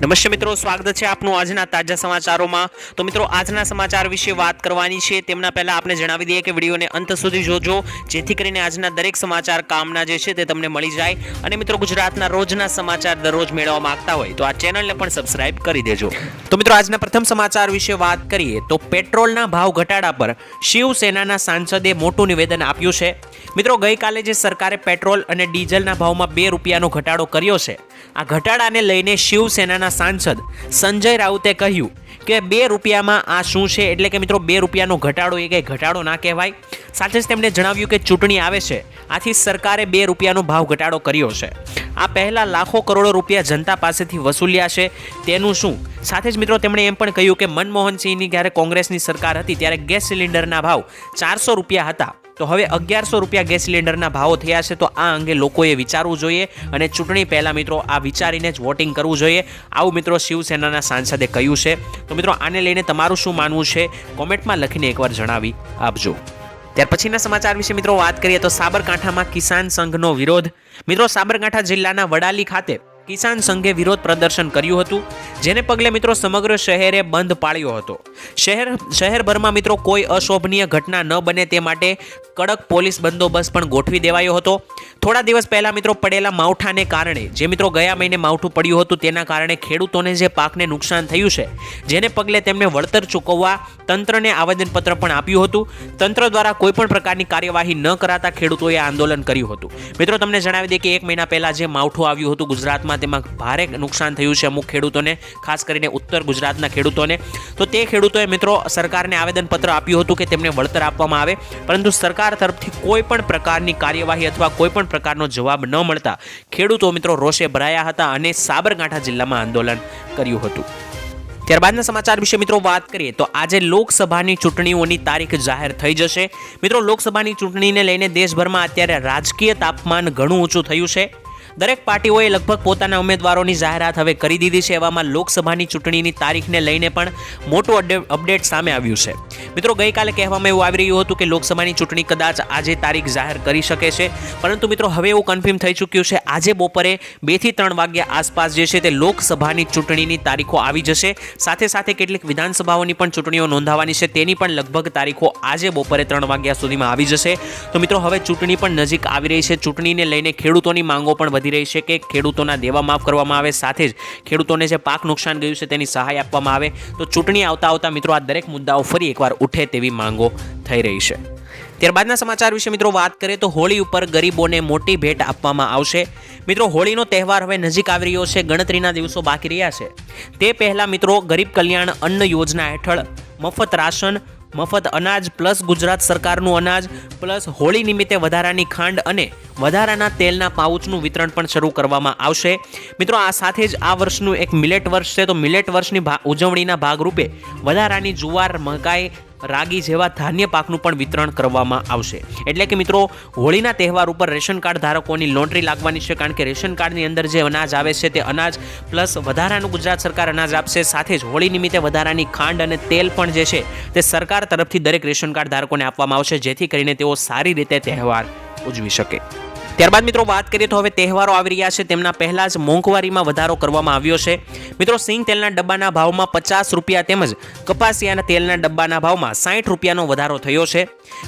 નમસ્તે મિત્રો, સ્વાગત છે આપનું આજના તાજા સમાચારોમાં. તો મિત્રો, આજના સમાચાર વિશે વાત કરવાની છે. તેમના પહેલા આપણે જણાવી દઈએ કે વિડીયોને અંત સુધી જોજો, જેથી કરીને આજના દરેક સમાચાર કામના જે છે તે તમને મળી જાય. અને મિત્રો, ગુજરાતના રોજના સમાચાર દરરોજ મેળવવા માંગતા હોય તો આ ચેનલને પણ સબસ્ક્રાઇબ કરી દેજો. તો મિત્રો, આજના પ્રથમ સમાચાર વિશે વાત કરીએ તો પેટ્રોલના ભાવ ઘટાડા પર શિવસેનાના સાંસદે મોટું નિવેદન આપ્યું છે. મિત્રો, ગઈકાલે જે સરકારે પેટ્રોલ અને ડીઝલના ભાવમાં બે રૂપિયાનો ઘટાડો કર્યો છે, આ ઘટાડાને લઈને શિવસેનાના સાંસદ સંજય રાઉતે કહ્યું કે બે રૂપિયામાં આ શું છે? એટલે કે મિત્રો, બે રૂપિયાનો ઘટાડો એ કંઈ ઘટાડો ના કહેવાય. સાથે જ તેમણે જણાવ્યું કે ચૂંટણી આવે છે. આથી સરકારે બે રૂપિયાનો ભાવ ઘટાડો કર્યો છે. આ પહેલાં લાખો કરોડો રૂપિયા જનતા પાસેથી વસૂલ્યા છે. તેનું શું? સાથે જ મિત્રો, તેમણે એમ પણ કહ્યું કે મનમોહનસિંહની જ્યારે કોંગ્રેસની સરકાર હતી, ત્યારે ગેસ સિલિન્ડરના ભાવ ચારસો રૂપિયા હતા. તો હવે અગિયારસો રૂપિયા ગેસ સિલિન્ડરના ભાવો થયા છે, તો આ અંગે લોકોએ વિચારવું જોઈએ અને ચૂંટણી પહેલાં મિત્રો આ વિચારીને જ વોટિંગ કરવું જોઈએ. આવું મિત્રો શિવસેનાના સાંસદે કહ્યું છે. તો મિત્રો આને લઈને તમારું શું માનવું છે? કોમેન્ટમાં લખીને એકવાર જણાવી આપજો. ત્યાર પછીના સમાચાર વિશે મિત્રો વાત કરીએ તો સાબરકાંઠામાં કિસાન સંઘનો વિરોધ. મિત્રો સાબરકાંઠા જિલ્લાના વડાલી ખાતે કિસાન સંઘે વિરોધ પ્રદર્શન કર્યું હતું, જેને પગલે મિત્રો સમગ્ર શહેરે બંધ પાળ્યો હતો. શહેર, શહેરભરમાં મિત્રો કોઈ અશોભનીય ઘટના ન બને તે માટે કડક પોલીસ બંદોબસ્ત પણ ગોઠવી દેવાયો હતો. થોડા દિવસ પહેલા મિત્રો પડેલા માવઠાને કારણે, જે મિત્રો ગયા મહિને માવઠું પડ્યું હતું તેના કારણે ખેડૂતોને જે પાકને નુકસાન થયું છે, જેને પગલે તેમને વળતર ચૂકવવા તંત્રને આવેદનપત્ર પણ આપ્યું હતું. તંત્ર દ્વારા કોઈપણ પ્રકારની કાર્યવાહી ન કરાતા ખેડૂતોએ આંદોલન કર્યું હતું. મિત્રો, તમને જણાવી દઈએ કે એક મહિના પહેલાં જે માવઠું આવ્યું હતું ગુજરાતમાં, તેમાં ભારે નુકસાન થયું છે અમુક ખેડૂતોને, ખાસ કરીને ઉત્તર ગુજરાતના ખેડૂતોને. તો તે ખેડૂતોએ મિત્રો સરકારને આવેદનપત્ર આપ્યું હતું કે તેમને વળતર આપવામાં આવે. પરંતુ સરકાર તરફથી કોઈ પણ પ્રકારની કાર્યવાહી અથવા કોઈ પણ પ્રકારનો જવાબ ન મળતા ખેડૂતો મિત્રો રોષે ભરાયા હતા અને સાબરકાંઠા જિલ્લામાં આંદોલન કર્યું હતું. ત્યારબાદના સમાચાર વિશે મિત્રો વાત કરીએ તો આજે લોકસભાની ચૂંટણીઓની તારીખ જાહેર થઈ જશે. મિત્રો લોકસભાની ચૂંટણીને લઈને દેશભરમાં અત્યારે રાજકીય તાપમાન ઘણું ઊંચું થયું છે. દરેક પાર્ટીઓએ લગભગ પોતાના ઉમેદવારોની જાહેરાત હવે કરી દીધી છે. એવામાં લોકસભાની ચૂંટણીની તારીખને લઈને પણ મોટું અપડેટ સામે આવ્યું છે. મિત્રો, ગઈકાલે કહેવામાં એવું આવી રહ્યું હતું કે લોકસભાની ચૂંટણી કદાચ આજે તારીખ જાહેર કરી શકે છે. પરંતુ મિત્રો, હવે એવું કન્ફર્મ થઈ ચૂક્યું છે. આજે બપોરે બેથી ત્રણ વાગ્યા આસપાસ જે છે તે લોકસભાની ચૂંટણીની તારીખો આવી જશે. સાથે સાથે કેટલીક વિધાનસભાઓની પણ ચૂંટણીઓ નોંધાવાની છે. તેની પણ લગભગ તારીખો આજે બપોરે ત્રણ વાગ્યા સુધીમાં આવી જશે. તો મિત્રો, હવે ચૂંટણી પણ નજીક આવી રહી છે. ચૂંટણીને લઈને ખેડૂતોની માંગો પણ વધી રહી છે કે ખેડૂતોના દેવા માફ કરવામાં આવે, સાથે જ ખેડૂતોને જે પાક નુકસાન ગયું છે તેની સહાય આપવામાં આવે. તો ચૂંટણી આવતા આવતા મિત્રો આ દરેક મુદ્દાઓ ફરી એકવાર ઉઠે તેવી માંગો થઈ રહી છે. ત્યારબાદના સમાચાર વિશે મિત્રો વાત કરીએ તો હોળી ઉપર ગરીબોને મોટી ભેટ આપવામાં આવશે. મિત્રો હોળીનો તહેવાર હવે નજીક આવી રહ્યો છે, ગણતરીના દિવસો બાકી રહ્યા છે. તે પહેલાં મિત્રો ગરીબ કલ્યાણ અન્ન યોજના હેઠળ મફત રાશન મફત અનાજ પ્લસ ગુજરાત સરકારનું અનાજ પ્લસ હોળી નિમિત્તે વધારાની ખાંડ અને વધારાના તેલના પાઉચનું વિતરણ પણ શરૂ કરવામાં આવશે. મિત્રો, આ સાથે જ આ વર્ષનું એક મિલેટ વર્ષ છે. તો મિલેટ વર્ષની ઉજવણીના ભાગરૂપે વધારાની જુવાર, મકાઈ રાગી જેવા ધાન્ય પાકનું પણ વિતરણ કરવામાં આવશે. એટલે કે મિત્રો, હોળીના તહેવાર ઉપર રેશન કાર્ડ ધારકોની લોન્ટરી લાગવાની છે કારણ કે રેશન કાર્ડની અંદર જે અનાજ આવે છે તે અનાજ પ્લસ વધારાનું ગુજરાત સરકાર અનાજ આપશે. સાથે જ હોળી નિમિત્તે વધારાની ખાંડ અને તેલ પણ જે છે તે સરકાર તરફથી દરેક રેશન કાર્ડ ધારકોને આપવામાં આવશે, જેથી કરીને તેઓ સારી રીતે તહેવાર ઉજવી શકે. ત્યારબાદ મિત્રો વાત કરીએ તો હવે તહેવારો આવી રહ્યા છે. તેમના પહેલા જ મોંઘવારીમાં વધારો કરવામાં આવ્યો છે. મિત્રો સિંગ તેલના ડબ્બાના ભાવમાં પચાસ રૂપિયા તેમજ કપાસિયાના તેલના ડબ્બાના ભાવમાં સાઠ રૂપિયાનો વધારો થયો છે.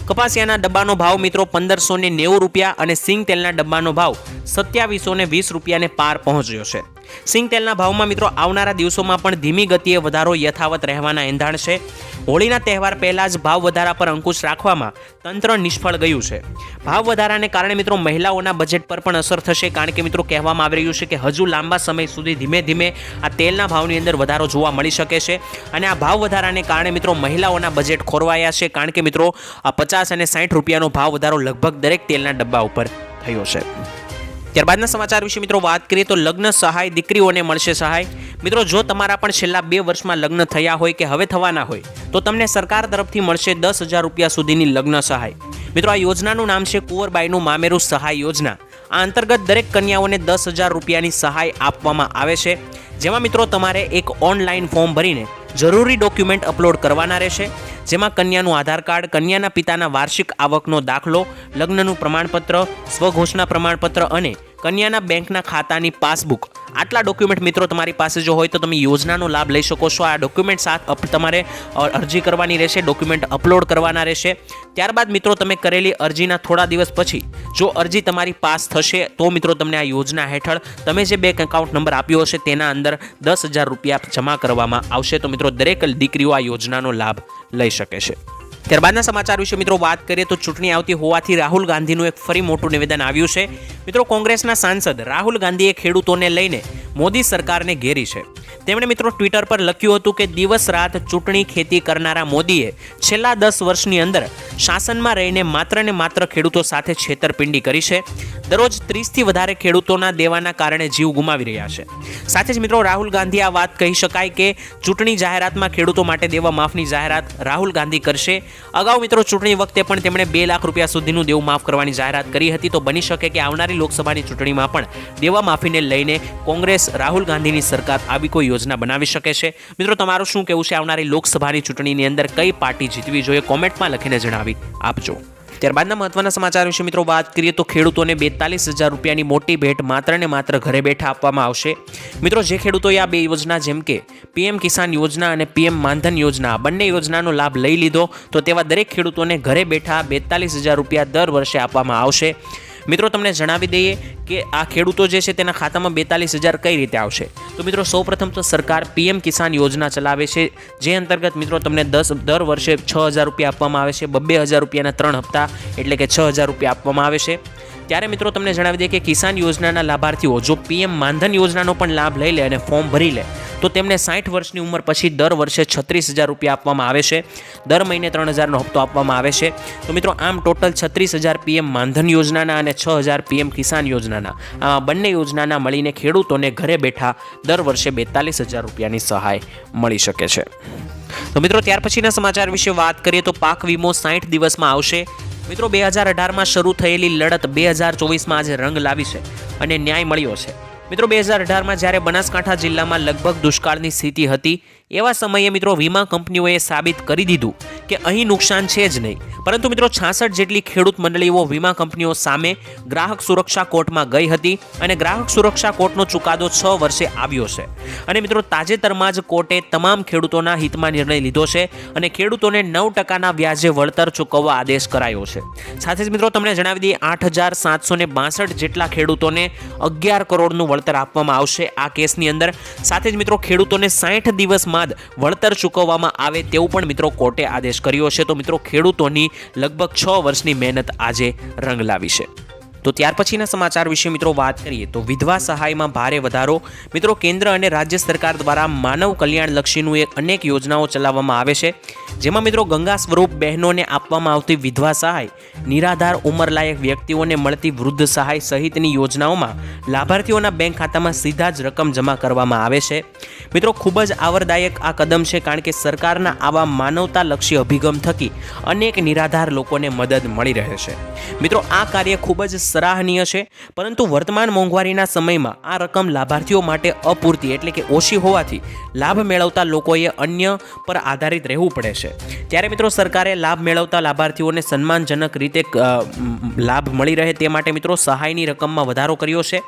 કપાસિયાના ડબ્બાનો ભાવ મિત્રો પંદરસો નેવું રૂપિયા અને સિંગ તેલના ડબ્બાનો ભાવ સત્યાવીસો વીસ રૂપિયાને પાર પહોંચ્યો છે. સિંગ તેલના ભાવમાં મિત્રો આવનારા દિવસોમાં પણ ધીમી ગતિએ વધારો યથાવત રહેવાના એંધાણ છે. હોળીના તહેવાર પહેલાં જ ભાવ વધારા પર અંકુશ રાખવામાં તંત્ર નિષ્ફળ ગયું છે. ભાવ વધારાને કારણે મિત્રો મહિલાઓના બજેટ પર પણ અસર થશે કારણ કે મિત્રો કહેવામાં આવી રહ્યું છે કે હજુ લાંબા સમય સુધી ધીમે ધીમે આ તેલના ભાવની અંદર વધારો જોવા મળી શકે છે અને આ ભાવ વધારાને કારણે મિત્રો મહિલાઓના બજેટ ખોરવાયા છે કારણ કે મિત્રો આ પચાસ અને સાઠ રૂપિયાનો ભાવ વધારો લગભગ દરેક તેલના ડબ્બા ઉપર થયો છે. ત્યારબાદના સમાચાર વિશે મિત્રો વાત કરીએ તો લગ્ન સહાય દીકરીઓને મળશે સહાય. મિત્રો, જો તમારા પણ છેલ્લા બે વર્ષમાં લગ્ન થયા હોય કે હવે થવાના હોય, તો તમને સરકાર તરફથી મળશે દસ હજાર રૂપિયા સુધીની લગ્ન સહાય. મિત્રો, આ યોજનાનું નામ છે કુંવરબાઈનું મામેરું સહાય યોજના. આ અંતર્ગત દરેક કન્યાઓને દસ હજાર રૂપિયાની સહાય આપવામાં આવે છે. જેમાં મિત્રો તમારે એક ઓનલાઈન ફોર્મ ભરીને જરૂરી ડોક્યુમેન્ટ અપલોડ કરવાના રહેશે, જેમાં કન્યાનું આધાર કાર્ડ, કન્યાના પિતાના વાર્ષિક આવકનો દાખલો, લગ્નનું પ્રમાણપત્ર સ્વઘોષણા પ્રમાણપત્ર અને કન્યાના બેંકના ખાતાની પાસબુક આટલા ડોક્યુમેન્ટ મિત્રો તમારી પાસે જો હોય તો તમે યોજનાનો લાભ લઈ શકો છો. આ ડોક્યુમેન્ટ સાથ તમારે અરજી કરવાની રહેશે ડોક્યુમેન્ટ અપલોડ કરવાના રહેશે. ત્યારબાદ મિત્રો તમે કરેલી અરજીના થોડા દિવસ પછી જો અરજી તમારી પાસ થશે તો મિત્રો તમને આ યોજના હેઠળ તમે જે બેંક એકાઉન્ટ નંબર આપ્યો હશે તેના અંદર દસ હજાર રૂપિયા જમા કરવામાં આવશે. તો મિત્રો દરેક દીકરીઓ આ યોજનાનો લાભ લઈ શકે છે. ત્યારબાદના સમાચાર વિશે મિત્રો વાત કરીએ તો ચૂંટણી આવતી હોવાથી રાહુલ ગાંધીનું એક ફરી મોટું નિવેદન આવ્યું છે. મિત્રો, કોંગ્રેસના સાંસદ રાહુલ ગાંધીએ ખેડૂતોને લઈને મોદી સરકારને ઘેરી છે. તેમણે મિત્રો ટ્વિટર પર લખ્યું હતું કે દિવસ રાત ચૂંટણી ખેતી કરનારા મોદીએ છેલ્લા દસ વર્ષની અંદર શાસનમાં રહીને માત્ર ને માત્ર ખેડૂતો સાથે છેતરપિંડી કરી છે. દરરોજ ત્રીસથી વધારે ખેડૂતોના દેવાના કારણે જીવ ગુમાવી રહ્યા છે. સાથે જ મિત્રો, રાહુલ ગાંધી આ વાત કહી શકાય કે ચૂંટણી જાહેરાતમાં ખેડૂતો માટે દેવા માફની જાહેરાત રાહુલ ગાંધી કરશે. અગાઉ મિત્રો ચૂંટણી વખતે પણ તેમણે બે લાખ રૂપિયા સુધીનું દેવું માફ કરવાની જાહેરાત કરી હતી. તો બની શકે કે આવનારી લોકસભાની ચૂંટણીમાં પણ દેવા માફીને લઈને કોંગ્રેસ રાહુલ ગાંધીની સરકાર આવી કોઈ યોજના બનાવી શકે છે? મિત્રો, તમારું શું કહેવું છે? આવનારી લોકસભાની ચૂંટણીની અંદર કઈ પાર્ટી જીતવી જોઈએ? કોમેન્ટમાં લખીને જણાવી આપજો. ત્યારબાદના મહત્વના સમાચાર વિશે મિત્રો વાત કરીએ તો ખેડૂતોને બેતાલીસ હજાર રૂપિયાની મોટી ભેટ માત્ર ને માત્ર ઘરે બેઠા આપવામાં આવશે. મિત્રો, જે ખેડૂતોએ આ બે યોજના, જેમ કે પીએમ કિસાન યોજના અને પીએમ માનધન યોજના બંને યોજનાનો લાભ લઈ લીધો, તો તેવા દરેક ખેડૂતોને ઘરે બેઠા બેતાલીસ હજાર રૂપિયા દર વર્ષે આપવામાં આવશે. મિત્રો, તમને જણાવી દઈએ કે આ ખેડૂતો જે છે તેના ખાતામાં બેતાલીસ હજાર કઈ રીતે આવશે? તો મિત્રો, સૌપ્રથમ તો સરકાર પીએમ કિસાન યોજના ચલાવે છે, જે અંતર્ગત મિત્રો, તમને દસ, દર વર્ષે છ હજાર રૂપિયા આપવામાં આવે છે, બબ્બે હજાર રૂપિયાના ત્રણ હપ્તા એટલે કે છ હજાર રૂપિયા આપવામાં આવે છે. ત્યારે મિત્રો તમને જણાવી દઈએ કે કિસાન યોજનાના લાભાર્થીઓ, જો પીએમ માનધન યોજનાનો પણ લાભ લઈ લે અને ફોર્મ ભરી લે, તો તેમને સાઠ વર્ષની ઉંમર પછી દર વર્ષે છત્રીસ હજાર રૂપિયા આપવામાં આવે છે. દર મહિને ત્રણ હજારનો હપ્તો આપવામાં આવે છે. તો મિત્રો આમ ટોટલ છત્રીસ હજાર પીએમ માનધન યોજનાના અને છ હજાર પીએમ કિસાન યોજનાના. આ બંને યોજનાના મળીને ખેડૂતોને ઘરે બેઠા દર વર્ષે બેતાલીસ હજાર રૂપિયાની સહાય મળી શકે છે. તો મિત્રો ત્યાર પછીના સમાચાર વિશે વાત કરીએ તો પાક વીમો સાઠ દિવસમાં આવશે. મિત્રો, બે હજાર અઢારમાં શરૂ થયેલી લડત બે હજાર ચોવીસમાં આજે રંગ લાવી છે અને ન્યાય મળ્યો છે. મિત્રો, બે હજાર અઢારમાં જ્યારે બનાસકાંઠા જિલ્લામાં લગભગ દુષ્કાળની સ્થિતિ હતી, એવા સમયે મિત્રો, વીમા કંપનીઓએ સાબિત કરી દીધું કે અહીં નુકસાન છે જ નહીં. પરંતુ મિત્રો, છાસઠ જેટલી ખેડૂત મંડળીઓ વીમા કંપનીઓ સામે ગ્રાહક સુરક્ષા કોર્ટમાં ગઈ હતી અને ગ્રાહક સુરક્ષા કોર્ટનો ચુકાદો છ વર્ષે આવ્યો છે. અને મિત્રો, તાજેતરમાં જ કોર્ટે તમામ ખેડૂતોના હિતમાં નિર્ણય લીધો છે અને ખેડૂતોને નવ ટકાના વ્યાજે વળતર ચૂકવવા આદેશ કરાયો છે. સાથે જ મિત્રો, તમને જણાવી દઈએ, આઠ હજાર સાતસો ને બાસઠ જેટલા ખેડૂતોને અગિયાર કરોડનું વળતર આપવામાં આવશે આ કેસની અંદર. સાથે જ મિત્રો, ખેડૂતોને સાઠ દિવસમાં જ વળતર ચૂકવવામાં આવે તેવું પણ મિત્રો કોર્ટે આદેશ કર્યો છે તો મિત્રો ખેડૂતોની લગભગ છ વર્ષની મહેનત આજે રંગ લાવી છે. તો ત્યાર પછીના સમાચાર વિશે મિત્રો વાત કરીએ તો વિધવા સહાયમાં ભારે વધારો. મિત્રો, કેન્દ્ર અને રાજ્ય સરકાર દ્વારા માનવ કલ્યાણ લક્ષીનું એક અનેક યોજનાઓ ચલાવવામાં આવે છે. જેમાં મિત્રો ગંગા સ્વરૂપ બહેનોને આપવામાં આવતી વિધવા સહાય, નિરાધાર ઉંમરલાયક વ્યક્તિઓને મળતી વૃદ્ધ સહાય સહિતની યોજનાઓમાં લાભાર્થીઓના બેંક ખાતામાં સીધા જ રકમ જમા કરવામાં આવે છે. મિત્રો, ખૂબ જ આવરદાયક આ કદમ છે કારણ કે સરકારના આવા માનવતાલક્ષી અભિગમ થકી અનેક નિરાધાર લોકોને મદદ મળી રહે છે. મિત્રો, આ કાર્ય ખૂબ જ સરાહનીય છે, પરંતુ વર્તમાન મોંઘવારીના સમયમાં આ રકમ લાભાર્થીઓ માટે અપૂરતી એટલે કે ઓછી હોવાથી લાભ મેળવતા લોકોએ અન્ય પર આધારિત રહેવું પડે છે. ત્યારે મિત્રો સરકારે લાભ મેળવતા લાભાર્થીઓને સન્માનજનક રીતે લાભ મળી રહે તે માટે મિત્રો સહાયની રકમમાં વધારો કર્યો છે,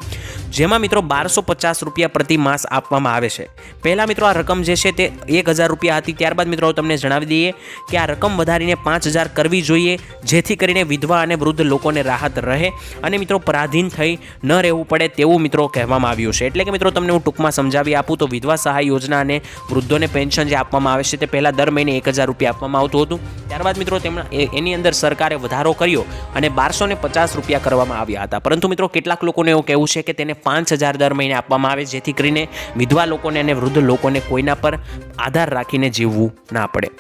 જેમાં મિત્રો બારસો પચાસ રૂપિયા પ્રતિ માસ આપવામાં આવે છે. પહેલાં મિત્રો આ રકમ જે છે તે એક હજાર રૂપિયા હતી, ત્યારબાદ મિત્રો તમને જણાવી દઈએ કે આ રકમ વધારીને પાંચ હજાર કરવી જોઈએ, જેથી કરીને વિધવા અને વૃદ્ધ લોકોને રાહત રહે અને મિત્રો પરાધીન થઈ ન રહેવું પડે તેવું મિત્રો કહેવામાં આવ્યું છે. એટલે કે મિત્રો તમને હું ટૂંકમાં સમજાવી આપું તો વિધવા સહાય યોજના અને વૃદ્ધોને પેન્શન જે આપવામાં આવે છે તે પહેલાં દર મહિને એક હજાર રૂપિયા આપવામાં આવતું હતું. ત્યારબાદ મિત્રો તેમણે એની અંદર સરકારે વધારો કર્યો અને બારસો પચાસ રૂપિયા કરવામાં આવ્યા હતા. પરંતુ મિત્રો કેટલાક લોકોને એવું કહેવું છે કે તેને પાંચ હજાર દર મહિને આપવામાં આવે, જેથી કરીને વિધવા લોકોને અને વૃદ્ધ લોકોને કોઈના પર આધાર રાખીને જીવવું ના પડે.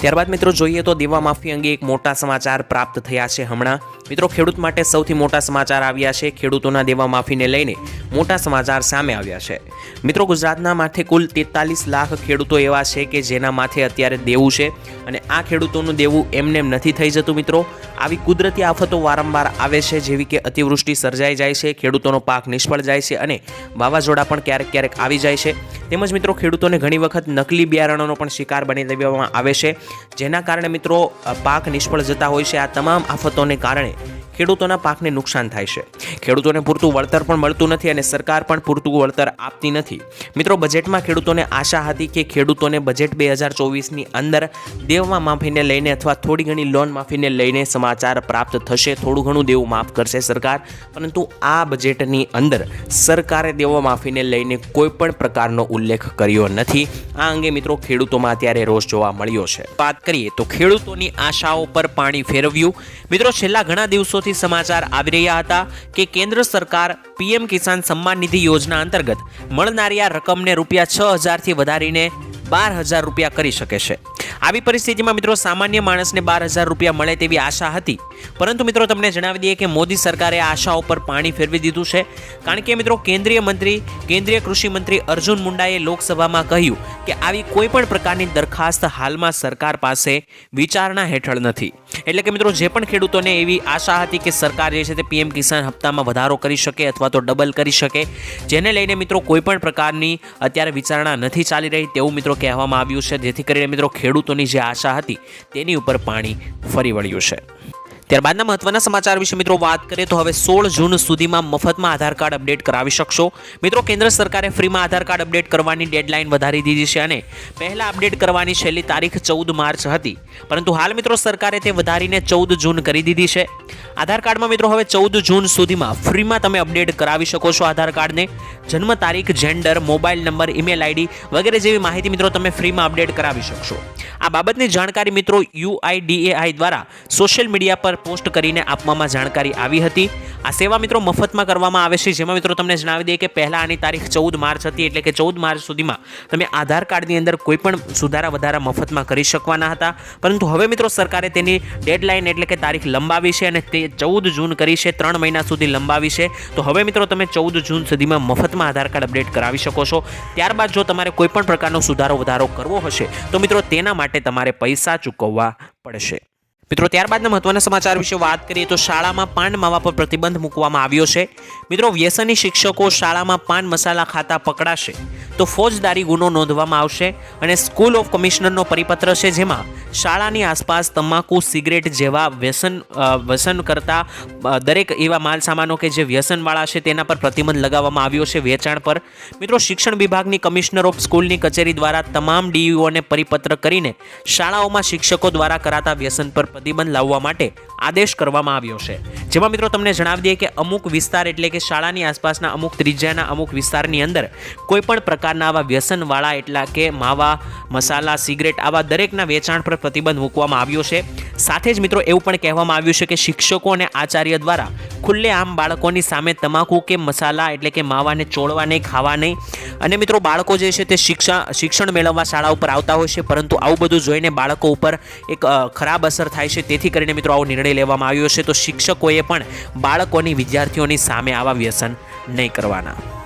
ત્યારબાદ મિત્રો જોઈએ તો દેવા માફી અંગે એક મોટા સમાચાર પ્રાપ્ત થયા છે હમણાં. મિત્રો, ખેડૂત માટે સૌથી મોટા સમાચાર આવ્યા છે. ખેડૂતોના દેવા માફીને લઈને મોટા સમાચાર સામે આવ્યા છે. મિત્રો, ગુજરાતના માથે કુલ તેતાલીસ લાખ ખેડૂતો એવા છે કે જેના માથે અત્યારે દેવું છે અને આ ખેડૂતોનું દેવું એમને એમ નથી થઈ જતું મિત્રો. આવી કુદરતી આફતો વારંવાર આવે છે જેવી કે અતિવૃષ્ટિ સર્જાઈ જાય છે, ખેડૂતોનો પાક નિષ્ફળ જાય છે અને વાવાઝોડા પણ ક્યારેક ક્યારેક આવી જાય છે. તેમજ મિત્રો, ખેડૂતોને ઘણી વખત નકલી બિયારણોનો પણ શિકાર બની દેવામાં આવે છે. જેના કારણે મિત્રો, પાક નિષ્ફળ જતા હોય છે. આ તમામ આફતોને કારણે ખેડૂતોના પાકને નુકસાન થાય છે. ખેડૂતોને પૂરતું વળતર પણ મળતું નથી અને સરકાર પણ પૂરતું વળતર આપતી નથી. મિત્રો, બજેટમાં ખેડૂતોને આશા હતી કે ખેડૂતોને બજેટ બે હજાર ચોવીસની અંદર દેવમાં માફીને લઈને અથવા થોડી ઘણી લોન માફીને લઈને સમાચાર પ્રાપ્ત થશે. થોડું ઘણું દેવું માફ કરશે સરકાર, પરંતુ આ બજેટની અંદર સરકારે દેવો માફીને લઈને કોઈ પણ પ્રકારનો ઉલ્લેખ કર્યો નથી. આ અંગે મિત્રો, ખેડૂતોમાં અત્યારે રોષ જોવા મળ્યો છે. વાત કરીએ તો ખેડૂતોની આશાઓ પર પાણી ફેરવ્યું. મિત્રો, છેલ્લા ઘણા દિવસોથી સમાચાર આવી રહ્યા હતા કે કેન્દ્ર સરકાર પીએમ કિસાન સન્માન નિધિ યોજના અંતર્ગત મળનારી આ રકમને રૂપિયા છ હજારથી વધારીને બાર હજાર રૂપિયા કરી શકે છે. આવી પરિસ્થિતિમાં મિત્રો સામાન્ય માણસને બાર હજાર રૂપિયા મળે તેવી આશા હતી. પરંતુ મિત્રો તમને જણાવી દઈએ કે મોદી સરકારે આ ઉપર પર પાણી ફેરવી દીધું છે. કારણ કે મિત્રો કેન્દ્રીય મંત્રી, કેન્દ્રીય કૃષિ મંત્રી અર્જુન મુંડાએ લોકસભામાં કહ્યું કે આવી કોઈ પણ પ્રકારની દરખાસ્ત હાલમાં સરકાર પાસે વિચારણા હેઠળ નથી. એટલે કે મિત્રો જે પણ ખેડૂતોને એવી આશા હતી કે સરકાર જે છે તે પીએમ કિસાન હપ્તામાં વધારો કરી શકે અથવા તો ડબલ કરી શકે, જેને લઈને મિત્રો કોઈ પણ પ્રકારની અત્યારે વિચારણા નથી ચાલી રહી તેવું મિત્રો કહેવામાં આવ્યું છે. જેથી કરીને મિત્રો ખેડૂતોની જે આશા હતી તેની ઉપર પાણી ફરી વળ્યું છે. ત્યારબાદના મહત્વના સમાચાર વિશે મિત્રો વાત કરીએ તો હવે સોળ જૂન સુધીમાં મફતમાં આધાર કાર્ડ અપડેટ કરાવી શકશો. મિત્રો, કેન્દ્ર સરકારે ફ્રીમાં આધાર કાર્ડ અપડેટ કરવાની ડેડલાઇન વધારી દીધી છે અને પહેલા અપડેટ કરવાની છેલ્લી તારીખ ચૌદ માર્ચ હતી. પરંતુ હાલ મિત્રો સરકારે તે વધારીને ચૌદ જૂન કરી દીધી છે. આધાર કાર્ડમાં મિત્રો હવે ચૌદ જૂન સુધીમાં ફ્રીમાં તમે અપડેટ કરાવી શકો છો આધાર કાર્ડને. જન્મ તારીખ, gender, mobile number, email ID વગેરે જેવી માહિતી મિત્રો તમે ફ્રીમાં અપડેટ કરાવી શકશો. આ બાબતની જાણકારી મિત્રો યુઆઈડીએઆઈ દ્વારા સોશિયલ મીડિયા પર પોસ્ટ કરીને આપવામાં જાણકારી આવી હતી. આ સેવા મિત્રો મફતમાં કરવામાં આવે છે. જેમાં મિત્રો તમને જણાવી દઈએ કે પહેલાં આની તારીખ ચૌદ માર્ચ હતી એટલે કે ચૌદ માર્ચ સુધીમાં તમે આધાર કાર્ડની અંદર કોઈપણ સુધારા વધારા મફતમાં કરી શકવાના હતા. પરંતુ હવે મિત્રો સરકારે તેની ડેડલાઇન એટલે કે તારીખ લંબાવી છે અને તે ચૌદ જૂન કરી છે. ત્રણ મહિના સુધી લંબાવી છે. તો હવે મિત્રો તમે ચૌદ જૂન સુધીમાં મફતમાં આધાર કાર્ડ અપડેટ કરાવી શકો છો. ત્યારબાદ જો તમારે કોઈપણ પ્રકારનો સુધારો વધારો કરવો હશે, તો મિત્રો તેના માટે તમારે પૈસા ચૂકવવા પડશે. મિત્રો, ત્યારબાદના મહત્વના સમાચાર વિશે વાત કરીએ તો શાળામાં પાન માવા પર પ્રતિબંધ મૂકવામાં આવ્યો છે. મિત્રો, વ્યસની શિક્ષકો શાળામાં પાન મસાલા ખાતા પકડાશે. તો ફોજદારી ગુનો નોંધવામાં આવશે અને સ્કૂલ ઓફ કમિશનરનો પરિપત્ર છે જેમાં શાળાની આસપાસ તમાકુ, સિગરેટ જેવા વ્યસન વ્યસન કરતા દરેક એવા માલ સામાનો કે જે વ્યસનવાળા છે તેના પર પ્રતિબંધ લગાવવામાં આવ્યો છે વેચાણ પર. મિત્રો, શિક્ષણ વિભાગની કમિશનર ઓફ સ્કૂલની કચેરી દ્વારા તમામ ડીઈઓને પરિપત્ર કરીને શાળાઓમાં શિક્ષકો દ્વારા કરાતા વ્યસન પર પ્રતિબંધ લાવવા માટે આદેશ કરવામાં આવ્યો છે. જેમાં મિત્રો તમને જણાવી દઈએ કે અમુક વિસ્તાર એટલે કે શાળાની આસપાસના અમુક ત્રિજ્યાના અમુક વિસ્તારની અંદર કોઈપણ પ્રકારના આવા વ્યસનવાળા એટલા કે માવા, મસાલા, સિગરેટ આવા દરેકના વેચાણ પર પ્રતિબંધ મૂકવામાં આવ્યો છે. સાથે જ મિત્રો એવું પણ કહેવામાં આવ્યું છે કે શિક્ષકો અને આચાર્ય દ્વારા ખુલ્લે આમ બાળકોની સામે તમાકુ કે મસાલા એટલે કે માવાને ચોળવા નહીં ખાવા નહીં અને મિત્રો બાળકો જે છે તે શિક્ષા, શિક્ષણ મેળવવા શાળા ઉપર આવતા હોય છે. પરંતુ આવું બધું જોઈને બાળકો ઉપર એક ખરાબ અસર થાય છે. તેથી કરીને મિત્રો આવો નિર્ણય લેવામાં આવ્યો છે. તો શિક્ષકોએ પણ બાળકોની વિદ્યાર્થીઓની સામે આવા વ્યસન નહીં કરવાના.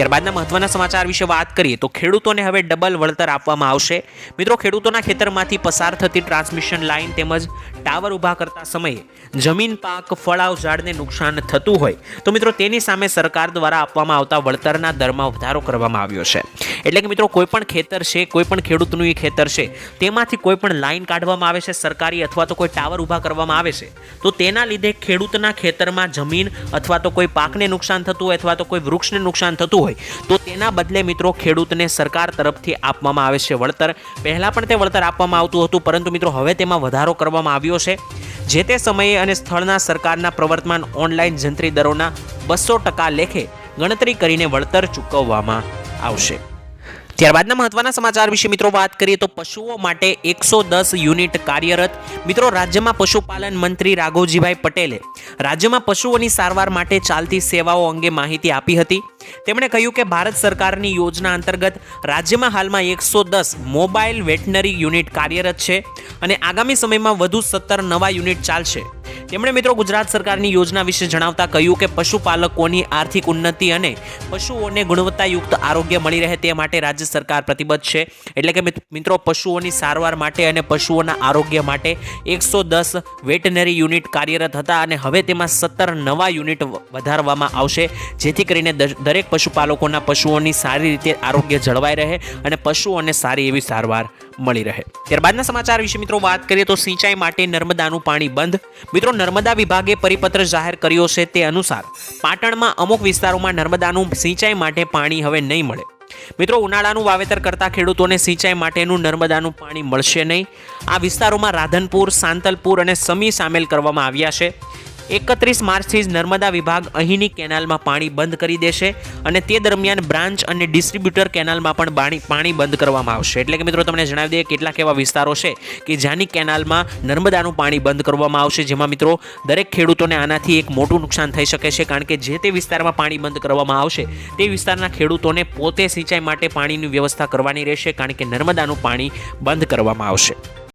ત્યારબાદના મહત્વના સમાચાર વિશે વાત કરીએ તો ખેડૂતોને હવે ડબલ વળતર આપવામાં આવશે. મિત્રો, ખેડૂતોના ખેતરમાંથી પસાર થતી ટ્રાન્સમિશન લાઇન તેમજ ટાવર ઊભા કરતા સમયે જમીન પાક ફળાવ ઝાડને નુકસાન થતું હોય. તો મિત્રો, તેની સામે સરકાર દ્વારા આપવામાં આવતા વળતરના દરમાં વધારો કરવામાં આવ્યો છે. એટલે કે મિત્રો કોઈ પણ ખેતર છે કોઈ પણ ખેડૂતનું એ ખેતર છે, તેમાંથી કોઈ પણ લાઇન કાઢવામાં આવે છે સરકારી અથવા તો કોઈ ટાવર ઊભા કરવામાં આવે છે, તો તેના લીધે ખેડૂતના ખેતરમાં જમીન અથવા તો કોઈ પાકને નુકસાન થતું હોય અથવા તો કોઈ વૃક્ષને નુકસાન થતું હોય તો તેના બદલે મિત્રો ખેડૂતને સરકાર તરફથી આપવામાં આવે છે વળતર. પહેલાં પણ તે વળતર આપવામાં આવતું હતું, પરંતુ મિત્રો હવે તેમાં વધારો કરવામાં આવ્યો છે. જે તે સમયે અને સ્થળના સરકારના પ્રવર્તમાન ઓનલાઈન જંત્રી દરોના બસો ટકા લેખે ગણતરી કરીને વળતર ચૂકવવામાં આવશે. ત્યારબાદના મહત્વના સમાચાર વિશે મિત્રો વાત કરીએ તો પશુઓ માટે એકસો દસ યુનિટ કાર્યરત. મિત્રો, રાજ્યમાં પશુપાલન મંત્રી રાઘવજીભાઈ પટેલે રાજ્યમાં પશુઓની સારવાર માટે ચાલતી સેવાઓ અંગે માહિતી આપી હતી. તેમણે કહ્યું કે ભારત સરકારની યોજના અંતર્ગત રાજ્યમાં હાલમાં એકસો દસ મોબાઈલ વેટનરી યુનિટ કાર્યરત છે અને આગામી સમયમાં વધુ સત્તર નવા યુનિટ ચાલશે. તેમણે મિત્રો ગુજરાત સરકારની યોજના વિશે જણાવતા કહ્યું કે પશુપાલકોની આર્થિક ઉન્નતિ અને પશુઓને ગુણવત્તાયુક્ત આરોગ્ય મળી રહે તે માટે રાજ્ય સરકાર પ્રતિબદ્ધ છે. એટલે કે મિત્રો, પશુઓની સારવાર માટે અને પશુઓના આરોગ્ય માટે એકસો દસ વેટનરી યુનિટ કાર્યરત હતા અને હવે તેમાં સત્તર નવા યુનિટ વધારવામાં આવશે. જેથી કરીને દ- દરેક પશુપાલકોના પશુઓની સારી રીતે આરોગ્ય જળવાઈ રહે અને પશુઓને સારી એવી સારવાર મળી રહે. ત્યારબાદના સમાચાર વિશે મિત્રો વાત કરીએ તો સિંચાઈ માટે નર્મદાનું પાણી બંધ. મિત્રો, નર્મદા વિભાગે પરિપત્ર જાહેર કર્યો છે તે અનુસાર પાટણમાં અમુક વિસ્તારોમાં નર્મદાનું સિંચાઈ માટે પાણી હવે નહીં મળે. મિત્રો, ઉનાળાનું વાવેતર કરતા ખેડૂતોને સિંચાઈ માટેનું નર્મદાનું પાણી મળશે નહીં. આ વિસ્તારોમાં રાધનપુર, સાંતલપુર અને સમી સામેલ કરવામાં આવ્યા છે. એકત્રીસ માર્ચથી જ નર્મદા વિભાગ અહીંની કેનાલમાં પાણી બંધ કરી દેશે અને તે દરમિયાન બ્રાન્ચ અને ડિસ્ટ્રીબ્યુટર કેનાલમાં પણ પાણી બંધ કરવામાં આવશે. એટલે કે મિત્રો તમને જણાવી દઈએ કેટલાક એવા વિસ્તારો છે કે જ્યાંની કેનાલમાં નર્મદાનું પાણી બંધ કરવામાં આવશે. જેમાં મિત્રો દરેક ખેડૂતોને આનાથી એક મોટું નુકસાન થઈ શકે છે, કારણ કે જે તે વિસ્તારમાં પાણી બંધ કરવામાં આવશે, તે વિસ્તારના ખેડૂતોને પોતે સિંચાઈ માટે પાણીની વ્યવસ્થા કરવાની રહેશે, કારણ કે નર્મદાનું પાણી બંધ કરવામાં આવશે.